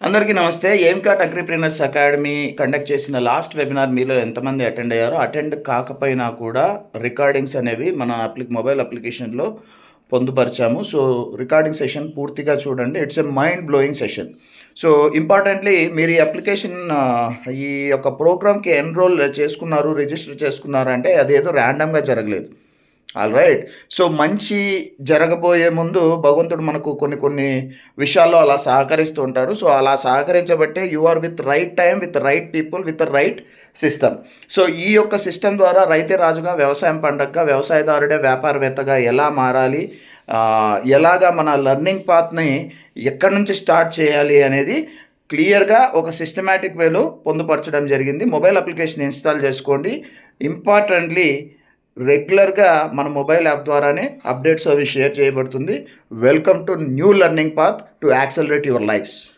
అందరికీ నమస్తే. ఏంకాట్ అగ్రిప్రీనర్స్ అకాడమీ కండక్ట్ చేసిన లాస్ట్ వెబినార్ మీలో ఎంతమంది అటెండ్ అయ్యారో అటెండ్ కాకపోయినా కూడా రికార్డింగ్స్ అనేవి మన అప్లిక్ మొబైల్ అప్లికేషన్లో పొందుపరిచాము. సో రికార్డింగ్ సెషన్ పూర్తిగా చూడండి. It's a mind blowing session. So importantly మీరు ఈ అప్లికేషన్ ఈ యొక్క ప్రోగ్రామ్కి ఎన్రోల్ చేసుకున్నారు రిజిస్టర్ చేసుకున్నారు అంటే అదేదో ర్యాండమ్గా జరగలేదు. ఆల్ రైట్ సో మంచి జరగబోయే ముందు భగవంతుడు మనకు కొన్ని కొన్ని విషయాల్లో అలా సహకరిస్తూ ఉంటారు. సో అలా సహకరించబట్టే you are with right time with right people with right system so ఈ యొక్క సిస్టమ్ ద్వారా రైతే రాజుగా వ్యవసాయం పండగగా వ్యవసాయదారుడే వ్యాపారవేత్తగా ఎలా మారాలి ఎలాగా మన లెర్నింగ్ పాత్ని ఎక్కడి నుంచి స్టార్ట్ చేయాలి అనేది క్లియర్గా ఒక సిస్టమేటిక్ వేలో పొందుపరచడం జరిగింది. మొబైల్ అప్లికేషన్ ఇన్స్టాల్ చేసుకోండి. ఇంపార్టెంట్లీ రెగ్యులర్గా మన మొబైల్ యాప్ ద్వారానే అప్డేట్స్ అవి షేర్ చేయబడుతుంది. Welcome to new learning path to accelerate your lifes.